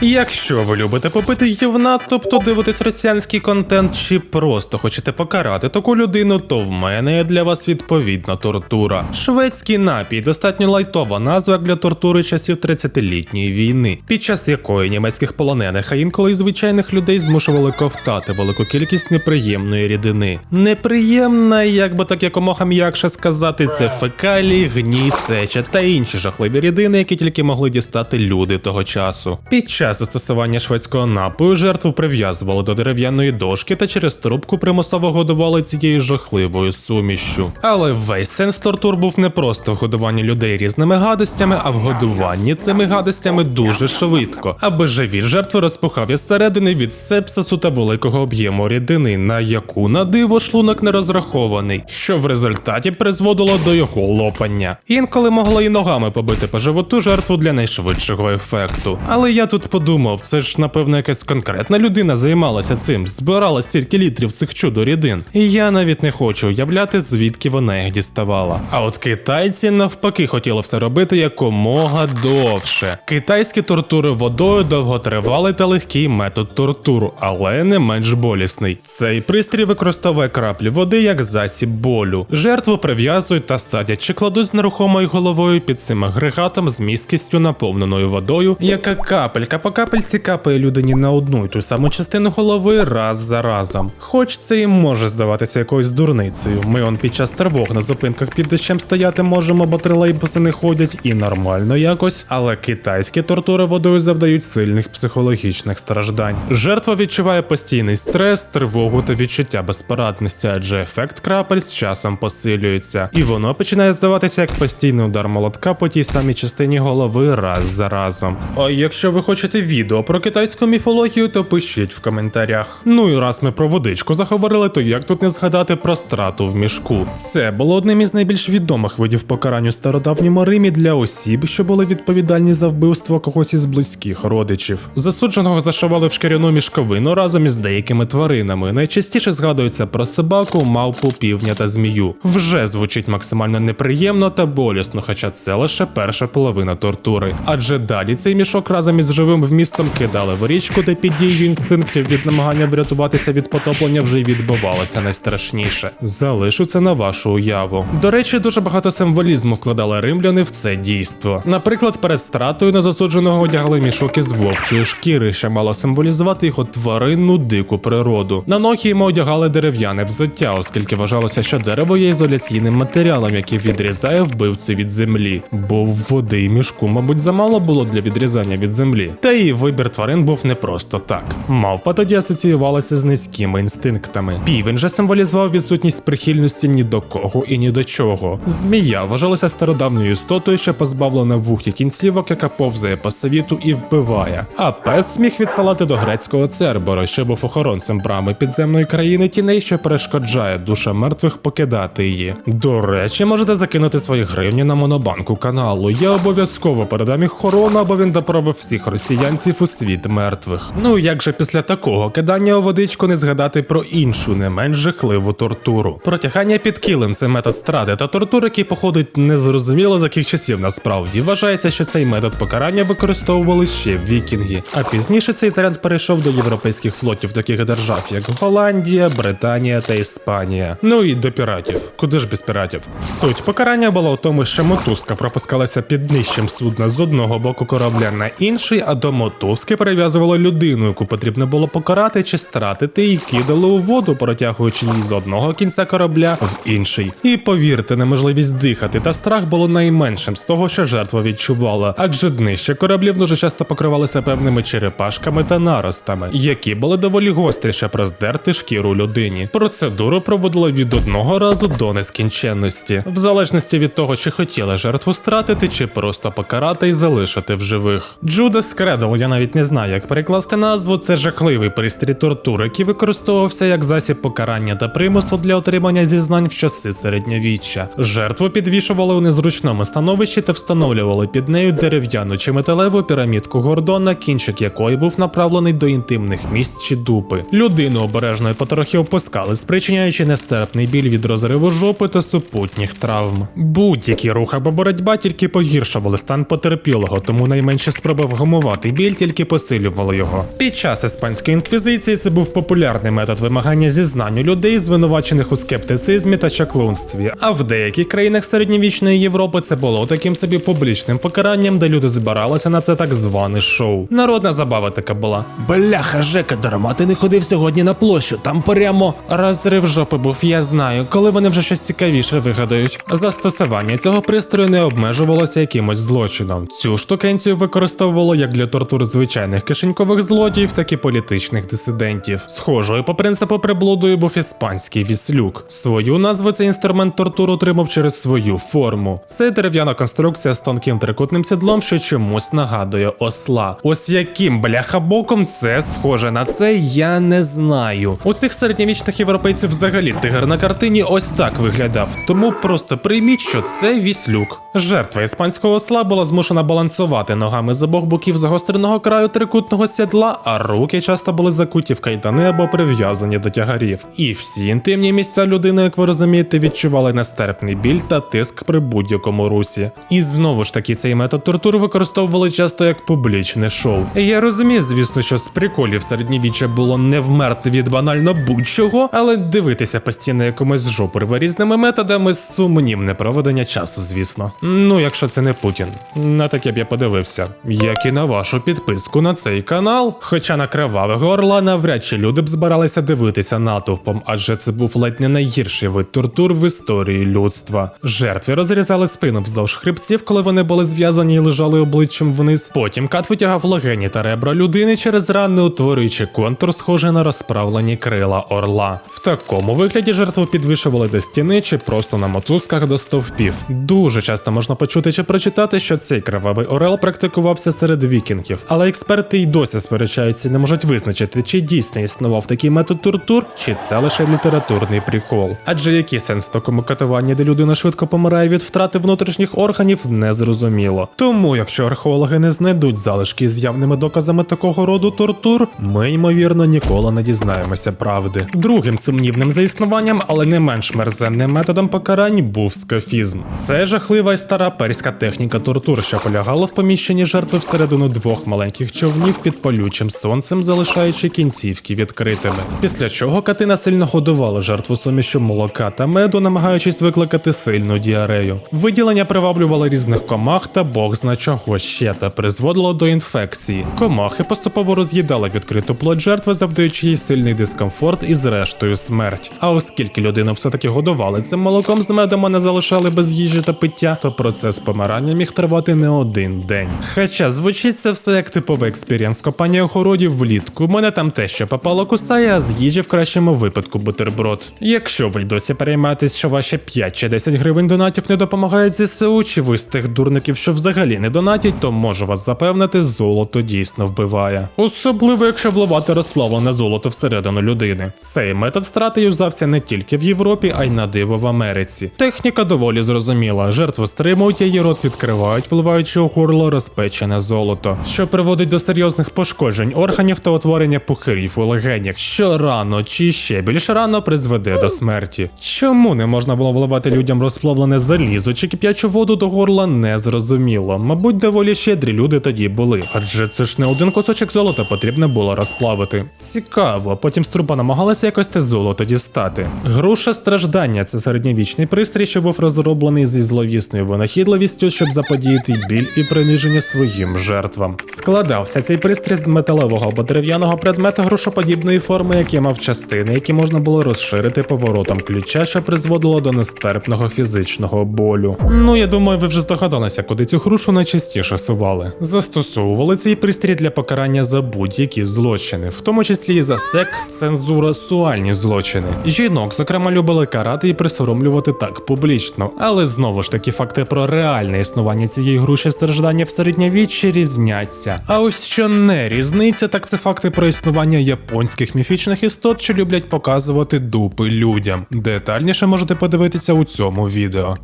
Якщо ви любите попити гівна, тобто дивитесь росіянський контент, чи просто хочете покарати таку людину, то в мене є для вас відповідна тортура. Шведський напій достатньо лайтова назва для тортури часів 30-літньої війни, під час якої німецьких полонених, а інколи й звичайних людей змушували ковтати велику кількість неприємної рідини. Неприємна, як би так якомога м'якше сказати, це фекалії, гній, сеча та інші жахливі рідини, які тільки могли дістати люди того часу. Під час застосування шведського напою жертву прив'язували до дерев'яної дошки та через трубку примусово годували цією жахливою сумішшю. Але весь сенс тортур був не просто в годуванні людей різними гадостями, а в годуванні цими гадостями дуже швидко, аби живіт жертви розпухав із середини від сепсису та великого об'єму рідини, на яку на диво шлунок не розрахований, що в результаті призводило до його лопання. Інколи могли і ногами побити по животу жертву для найшвидшого ефекту. Але я тут подумав, це ж напевно якась конкретна людина займалася цим, збирала стільки літрів цих чудо рідин. І я навіть не хочу уявляти, звідки вона їх діставала. А от китайці навпаки хотіли все робити якомога довше. Китайські тортури водою довготривалий та легкий метод тортуру, але не менш болісний. Цей пристрій використовує краплі води як засіб болю. Жертву прив'язують та садять чи кладуть з нерухомою головою під цим агрегатом з місткістю наповненою водою, яка капелька по капельці капає людині на одну й ту саму частину голови раз за разом. Хоч це і може здаватися якоюсь дурницею. Ми он під час тривог на зупинках під дощем стояти можемо, бо тролейбуси не ходять і нормально якось. Але китайські тортури водою завдають сильних психологічних страждань. Жертва відчуває постійний стрес, тривогу та відчуття безпорадності, адже ефект крапель з часом посилюється, і воно починає здаватися як постійний удар молотка по тій самій частині голови раз за разом. А якщо ви хочете відео про китайську міфологію, то пишіть в коментарях. Ну і раз ми про водичку заговорили, то як тут не згадати про страту в мішку? Це було одним із найбільш відомих видів покарань у стародавньому Римі для осіб, що були відповідальні за вбивство когось із близьких родичів. Засудженого зашивали в шкіряну мішковину разом із деякими тваринами. Найчастіше згадується про собаку, мавпу, півня та змію. Вже звучить максимально неприємно та болісно, хоча це лише перша половина тортури. Адже далі цей мішок разом із живим вмістом кидали в річку, де під дією інстинктів від намагання врятуватися від потоплення вже відбувалося найстрашніше. Залишу це на вашу уяву. До речі, дуже багато символізму вкладали римляни в це дійство. Наприклад, перед стратою на засудженого одягли мішок із вовчої шкіри, що мало символізувати його тваринну дику природу. На ноги йому одягали дерев'яне взуття, оскільки вважалося, що дерево є ізоляційним матеріалом, який відрізає вбивцю від землі. Бо води і мішку, мабуть, замало було для відрізання від землі. Та і вибір тварин був не просто так. Мавпа тоді асоціювалася з низькими інстинктами. Півень же символізував відсутність прихильності ні до кого і ні до чого. Змія вважалася стародавньою істотою, що позбавлена вух і кінцівок, яка повзає по світу і вбиває. А пес міг відсилати до грецького цербора, що був охоронцем брами підземної країни тіней, що перешкоджає душам мертвих покидати її. До речі, можете закинути свої гривні на монобанку каналу. Я обов'язково передам їх хорону, або він доправив всіх росіянців у світ мертвих. Ну як же після такого кидання у водичку не згадати про іншу, не менш жахливу тортуру. Протягання під килим це метод стради та тортур, який походить незрозуміло з яких часів насправді. Вважається, що цей метод покарання використовували ще вікінги. А пізніше цей тренд перейшов до європейських флотів таких держав, як Голландія, Британія та Іспанія. Ну і до піратів. Куди ж без піратів? Суть покарання була в тому, що мотузка пропускалася під нижчим судна з одного боку корабля на інший, а до мотузки перев'язували людину, яку потрібно було покарати чи стратити, і кидали у воду, протягуючи її з одного кінця корабля в інший. І повірте, неможливість дихати та страх було найменшим з того, що жертва відчувала, адже днище кораблів дуже часто покривалися певними черепашками та наростами, які були доволі гострі, щоб роздерти шкіру людині. Процедуру проводили від одного разу до нескінченності, в залежності від того, чи хотіли жертву стратити, чи просто покарати і залишити в живих. Джудас Кредл, я навіть не знаю, як перекласти назву. Це жахливий пристрій тортури, який використовувався як засіб покарання та примусу для отримання зізнань в часи середньовіччя. Жертву підвішували у незручному становищі та встановлювали під нею дерев'яну чи металеву пірамідку Гордона, кінчик якої був направлений до інтимних місць чи дупи. Людину обережно і потрохи опускали, спричиняючи нестерпний біль від розриву жопи та супутніх травм. Будь-які рух або боротьба тільки погіршували стан потерпілого, тому найменші спроби вгамувати відчувати біль, тільки посилювало його. Під час іспанської інквізиції це був популярний метод вимагання зізнань у людей, звинувачених у скептицизмі та чаклунстві. А в деяких країнах середньовічної Європи це було таким собі публічним покаранням, де люди збиралися на це так зване шоу. Народна забава така була. Бляха, Жека, дарма ти не ходив сьогодні на площу, там прямо. Розрив жопи був, я знаю, коли вони вже щось цікавіше вигадають. Застосування цього пристрою не обмежувалося якимось злочином. Цю штукенцію використовувало як для тортур звичайних кишенькових злодіїв, так і політичних дисидентів. Схожою по принципу приблудою був іспанський віслюк. Свою назву цей інструмент тортур отримав через свою форму. Це дерев'яна конструкція з тонким трикутним сідлом, що чомусь нагадує осла. Ось яким бляха-боком це схоже на це, я не знаю. У цих середньовічних європейців взагалі тигр на картині ось так виглядав. Тому просто прийміть, що це віслюк. Жертва іспанського осла була змушена балансувати ногами з обох боків загостреного краю трикутного сідла, а руки часто були закуті в кайдани або прив'язані до тягарів. І всі інтимні місця людини, як ви розумієте, відчували нестерпний біль та тиск при будь-якому русі. І знову ж таки, цей метод тортур використовували часто як публічне шоу. Я розумію, звісно, що з приколів середньовіччя було не вмерти від банально будь-чого, але дивитися постійно якомусь жопорва різними методами сумнівне проведення часу, звісно. Ну, якщо це не Путін. На таке б я подивився. Як і на вашу підписку на цей канал. Хоча на кривавого орла навряд чи люди б збиралися дивитися натовпом, адже це був ледь не найгірший вид тортур в історії людства. Жертві розрізали спину вздовж хребців, коли вони були зв'язані і лежали обличчям вниз. Потім кат витягав легені та ребра людини через рани, утворюючи контур, схожий на розправлені крила орла. В такому вигляді жертву підвішували до стіни чи просто на мотузках до стовпів. Дуже часто можна почути чи прочитати, що цей кривавий орел практикувався серед вікінгів, але експерти й досі сперечаються і не можуть визначити, чи дійсно існував такий метод тортур, чи це лише літературний прикол. Адже який сенс в такому катуванні, де людина швидко помирає від втрати внутрішніх органів, не зрозуміло. Тому, якщо археологи не знайдуть залишки з явними доказами такого роду тортур, ми ймовірно ніколи не дізнаємося правди. Другим сумнівним за існуванням, але не менш мерзенним методом покарань був скафізм. Це жахлива стара перська техніка тортур, що полягала в поміщенні жертви всередину двох маленьких човнів під палючим сонцем, залишаючи кінцівки відкритими. Після чого катина сильно годувала жертву сумішю молока та меду, намагаючись викликати сильну діарею. Виділення приваблювало різних комах та бог зна чого ще та призводило до інфекції. Комахи поступово роз'їдали відкриту плоть жертви, завдаючи їй сильний дискомфорт і зрештою смерть. А оскільки людину все-таки годували цим молоком з медом, а не залишали без їжі та пиття, то процес помирання міг тривати не один день. Хоча звучить це все як типовий експірієнс копання огородів влітку. Мене там те, що попало кусає, а з їжі в кращому випадку бутерброд. Якщо ви досі переймаєтесь, що ваші 5 чи 10 гривень донатів не допомагають ЗСУ, чи ви з тих дурників, що взагалі не донатять, то можу вас запевнити, золото дійсно вбиває. Особливо, якщо вливати розплавлене золото всередину людини. Цей метод страти юзався не тільки в Європі, а й на диво в Америці. Техніка доволі зрозуміла. Жертву стримують, її рот відкривають, вливаючи у горло розпечене золото, що приводить до серйозних пошкоджень органів та утворення пухирів у легенях, що рано чи ще більш рано призведе до смерті. Чому не можна було вливати людям розплавлене залізо чи кип'ячу воду до горла, не зрозуміло. Мабуть, доволі щедрі люди тоді були, адже це ж не один кусочок золота потрібно було розплавити. Цікаво, потім з трупа намагалися якось те золото дістати. Груша страждання це середньовічний пристрій, що був розроблений зі зловісною винахідливістю, щоб заподіяти біль і приниження своїм жертвам. Складався цей пристрій з металевого або дерев'яного предмета грушоподібної форми, який мав частини, які можна було розширити поворотом ключа, що призводило до нестерпного фізичного болю. Ну я думаю, ви вже здогадалися, куди цю грушу найчастіше сували. Застосовували цей пристрій для покарання за будь-які злочини, в тому числі і за сек, цензура, суальні злочини. Жінок, зокрема, любили карати і присоромлювати так публічно. Але знову ж таки, факти про реальне існування цієї груші страждання в середньовіччі різняться. А ось що не різниця, так це факти про існування японських міфічних істот, що люблять показувати дупи людям. Детальніше можете подивитися у цьому відео.